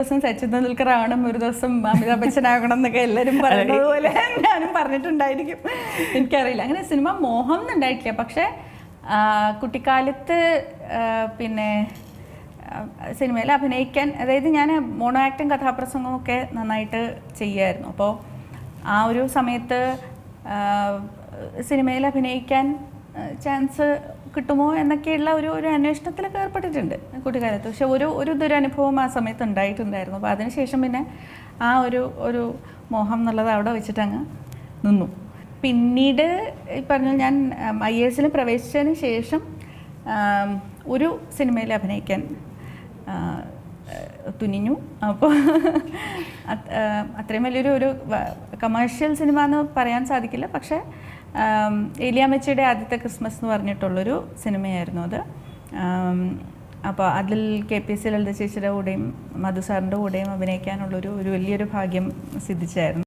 ദിവസം സച്ചിൻ തെണ്ടുൽക്കർ ആവണം ഒരു ദിവസം അമിതാഭ് ബച്ചൻ ആകണം എന്നൊക്കെ എല്ലാവരും പറഞ്ഞതുപോലെ പോലെ ഞാനും പറഞ്ഞിട്ടുണ്ടായിരിക്കും. എനിക്കറിയില്ല. അങ്ങനെ സിനിമ മോഹം എന്നുണ്ടായിട്ടില്ല. പക്ഷേ കുട്ടിക്കാലത്ത് പിന്നെ സിനിമയിൽ അഭിനയിക്കാൻ അതായത് ഞാൻ മോണോ ആക്ടും കഥാപ്രസംഗവും ഒക്കെ നന്നായിട്ട് ചെയ്യായിരുന്നു അപ്പോൾ ആ ഒരു സമയത്ത് സിനിമയിൽ അഭിനയിക്കാൻ ചാൻസ് കിട്ടുമോ എന്നൊക്കെയുള്ള ഒരു ഒരു അന്വേഷണത്തിലൊക്കെ ഏർപ്പെട്ടിട്ടുണ്ട് കുട്ടിക്കാലത്ത് പക്ഷെ ഒരു ഒരു ദുരനുഭവം ആ സമയത്ത് ഉണ്ടായിട്ടുണ്ടായിരുന്നു. അപ്പോൾ അതിനുശേഷം പിന്നെ ആ ഒരു ഒരു മോഹം എന്നുള്ളത് അവിടെ വെച്ചിട്ട് അങ്ങ് നിന്നു. പിന്നീട് ഈ പറഞ്ഞ ഞാൻ ഐ എസിൽ പ്രവേശിച്ചതിന് ശേഷം ഒരു സിനിമയിൽ അഭിനയിക്കാൻ തുനിഞ്ഞു. അപ്പോൾ അത്രയും വലിയൊരു ഒരു കമേഴ്ഷ്യൽ സിനിമ എന്ന് പറയാൻ സാധിക്കില്ല. പക്ഷേ ഏലിയാമ്മച്ചിയുടെ ആദ്യത്തെ ക്രിസ്മസ് എന്ന് പറഞ്ഞിട്ടുള്ളൊരു സിനിമയായിരുന്നു അത്. അപ്പോൾ അതിൽ കെ പി സി ലളിത ചേച്ചിയുടെ കൂടെയും മധു സാറിന്റെ കൂടെയും അഭിനയിക്കാനുള്ളൊരു ഒരു വലിയൊരു ഭാഗ്യം സിദ്ധിച്ചായിരുന്നു.